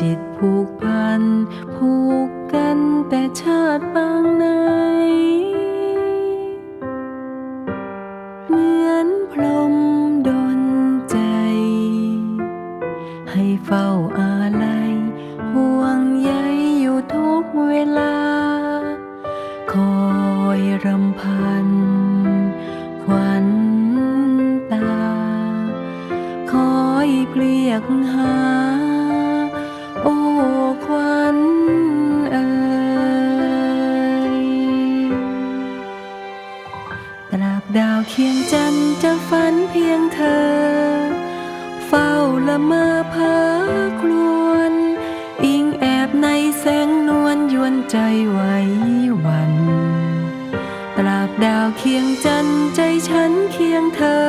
จิตผูกพัน ผูกกันแต่ชาติปางไหน เหมือนพรมดนใจ ให้เฝ้าอาลัยห่วงใยอยู่ทุกเวลา คอยรำพันขวัญตา คอยเปลียกหา ดาวเคียงจันทร์จะฝันเพียงเธอ เฝ้าละเมอเพ้อครวน อิงแอบในแสงนวลยวนใจไหวหวัน ตราบดาวเคียงจันทร์ใจฉันเคียงเธอ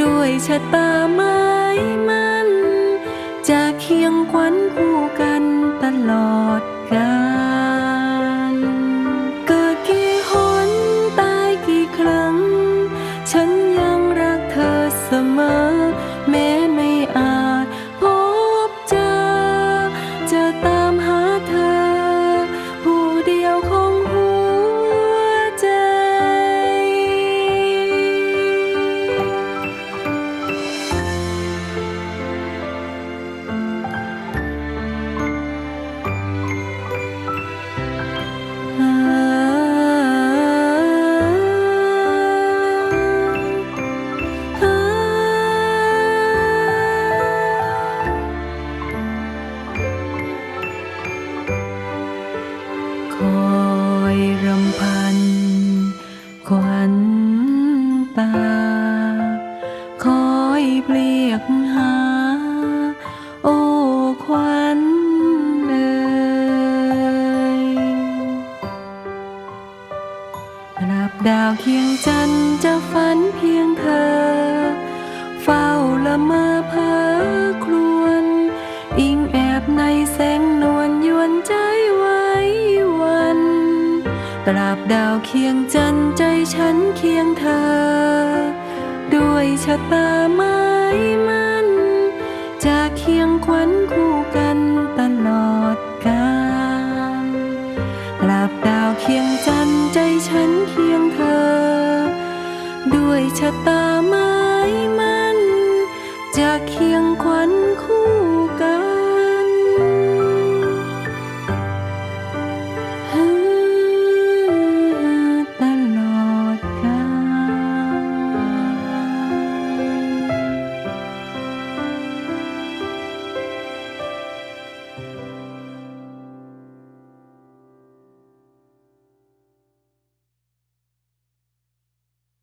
ด้วยชะตาไม้มัน จะเคียงขวัญคู่กันตลอด อเขวัญตา คอยเปลียกหา โอ้ควันเอ่ยราบดาวเคียงจันจะฝันเพียงเธอ เฝ้าละเมอเพ้อ ตราบดาวเคียงจันใจฉันเคียงเธอ ด้วยชะตาไม้มัน จะเคียงขวัญคู่กันตลอดกาลตราบดาวเคียงจันใจฉันเคียงเธอ ด้วยชะตาไม้